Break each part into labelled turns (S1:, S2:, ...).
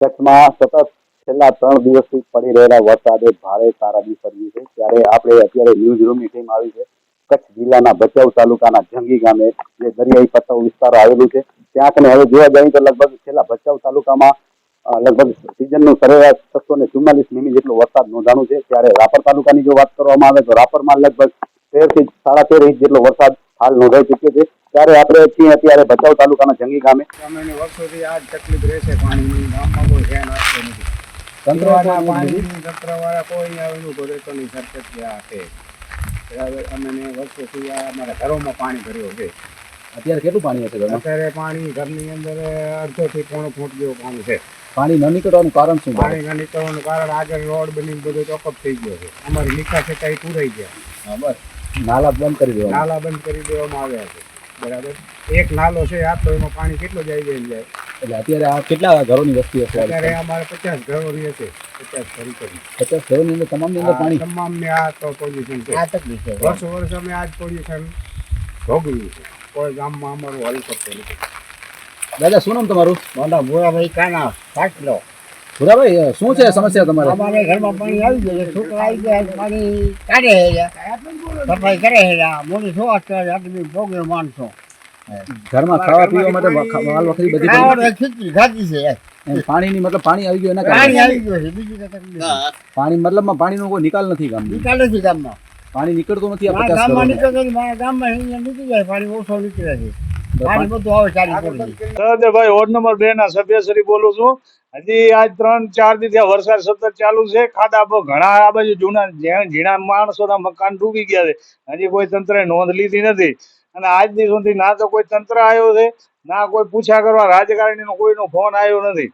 S1: કચ્છમાં સતત છેલ્લા ત્રણ દિવસથી પડી રહેલા વરસાદે ભારે તારાજી સર્જી છે. ત્યારે આપણે અત્યારે ન્યૂઝ રૂમની ટીમ આવી છે. કચ્છ જિલ્લાના ભચાઉ તાલુકાના જંગી ગામે જે દરિયાઈ પટ્ટાઓ વિસ્તાર આવેલું છે. ત્યાં કને હવે જોવા જઈએ તો લગભગ છેલ્લા ભચાઉ તાલુકામાં લગભગ સિઝનનું સરેરાશ છસો ને ચુમ્માલીસ મિલી જેટલો વરસાદ નોંધાણું છે. ત્યારે રાપર તાલુકાની જો વાત કરવામાં આવે તો રાપરમાં લગભગ તેરથી સાડા તેર ઇંચ જેટલો વરસાદ હાલ નોંધાઈ ચૂક્યું છે. ત્યારે આપણે છીએ અત્યારે ભચાઉ તાલુકાના જંગી ગામે.
S2: અમને વર્ષોથી આ તકલીફ રહેશે પાણીની. ગામમાં કોઈ ધ્યાન આપતું નથી
S3: તંત્રવાળા
S2: પાણીની તંત્રવાળા કોઈ આવેલું આ છે બરાબર? અમને વર્ષોથી આ અમારા ઘરોમાં પાણી ભર્યું છે.
S3: અત્યારે કેટલું પાણી હશે
S2: અત્યારે પાણી ઘરની અંદર અડધોથી પોણો ફૂટ જેવું પાણી છે.
S3: પાણી ન નીકળવાનું કારણ શું?
S2: પાણી ના નીકળવાનું કારણ આગળ રોડ બની બધો ચોકઅપ થઈ ગયો છે. અમારી નિકાસ કઈ પૂરાઈ ગયા.
S3: હા, બસ. નાલા બંધ કરી દેવા
S2: નાલા બંધ કરી દેવામાં આવ્યા છે. બરાબર? એક નાલો છે આટલો એમાં પાણી કેટલો જાય જાય જાય.
S3: એટલે અત્યારે આ કેટલા ઘરોની વસ્તી હશે
S2: અત્યારે અમારે પચાસ ઘરોની હશે. પચાસ ફરી કરી
S3: પચાસ ઘરોની અંદર તમામની અંદર પાણી?
S2: તમામ ને આ તો પોલ્યુશન છે.
S3: આ તકલીફ છે.
S2: વર્ષ વર્ષ અમે આ જ પોલ્યુશન ભોગવ્યું છે કોઈ ગામમાં અમારું હલ કરતો નથી.
S3: દાદા શું નામ તમારું?
S4: મોટા ભૂરાભાઈ કાના પાટલો.
S3: લો અ, શું છે સમસ્યા તમારે?
S4: અમારે ઘરમાં પાણી આવી ગયું છે. છોકરા આવી ગયા પાણી કાઢે છે. સફાઈ કરે છે મોટી શું અત્યારે આટલી ભોગવે માણસો.
S3: ઘરમાં ખાવા પીવા માટે વાલ વખરી બધી
S4: ખીચડી ખાધી છે.
S3: પાણીની મતલબ પાણી આવી ગયું એના
S4: પાણી
S3: કારણે
S4: આવી ગયું છે. બીજી.
S3: પાણી મતલબમાં પાણીનો કોઈ નિકાલ નથી ગામ
S4: નિકાલ નથી ગામમાં.
S3: પાણી નીકળતું નથી
S4: ગામમાં નીકળતું ગામમાં નીકળી જાય. પાણી ઓછો નીકળે છે. પાણી બધું આવે ચાલી પડી.
S5: સહદેવભાઈ વોર્ડ નંબર બે ના સભ્યશ્રી બોલું છું. હજી આજ ત્રણ ચાર દી થયા વરસાદ સતત ચાલુ છે. ખાડા ઘણા આ બાજુ જૂના ઝીણા માણસોના મકાન ડૂબી ગયા છે. હજી કોઈ તંત્રે નોંધ લીધી નથી. અને આજ દી સુધી ના તો કોઈ તંત્ર આવ્યો છે ના કોઈ પૂછા કરવા રાજકારણીનો કોઈનો ફોન આવ્યો નથી.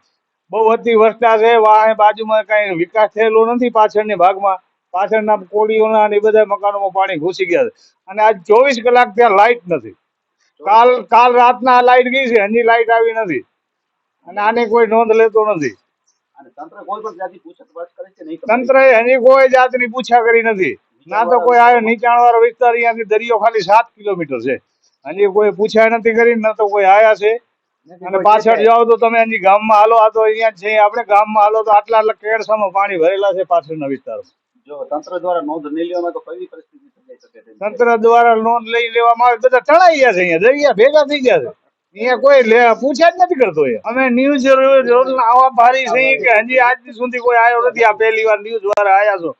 S5: બહુ અતિ વર્ષા છે. વાહ બાજુમાં કઈ વિકાસ થયેલો નથી પાછળની ભાગમાં. પાછળના કોળીઓના અને એ બધા મકાનોમાં પાણી ઘૂસી ગયા છે. અને આજ ચોવીસ કલાક ત્યાં લાઇટ નથી. કાલ કાલ રાતના લાઈટ ગઈ છે હજી લાઈટ આવી નથી. અને આની કોઈ નોંધ લેતો નથી.
S1: તંત્ર
S5: હજી કોઈ જાતની પૂછા કરી નથી. ના તો કોઈ આવ્યો નીચાણ વાળો વિસ્તાર અહીંયાથી દરિયો ખાલી સાત કિલોમીટર છે. હજી કોઈ પૂછા નથી કરી ના તો કોઈ આયા છે. અને પાછળ જાઓ તો તમે હજી ગામમાં હાલો આ તો અહીંયા છે આપણે ગામમાં હાલો તો આટલા આટલા કેળસામાં પાણી ભરેલા છે પાછળના વિસ્તારમાં.
S1: જો તંત્ર દ્વારા નોંધ નહીં લેવામાં તો કઈ પરિસ્થિતિ
S5: તંત્ર દ્વારા લોન લઈ લેવામાં આવે, બધા તણાઈ ગયા છે અહીંયા. દરિયા ભેગા થઈ ગયા છે. અહીંયા કોઈ લે, પૂછ્યા જ નથી કરતો અમે ન્યૂઝ રોજ આવા ભારી છે કે હજી આજ સુધી કોઈ આવ્યો નથી. આ પહેલી વાર ન્યૂઝ દ્વારા આવ્યા છો.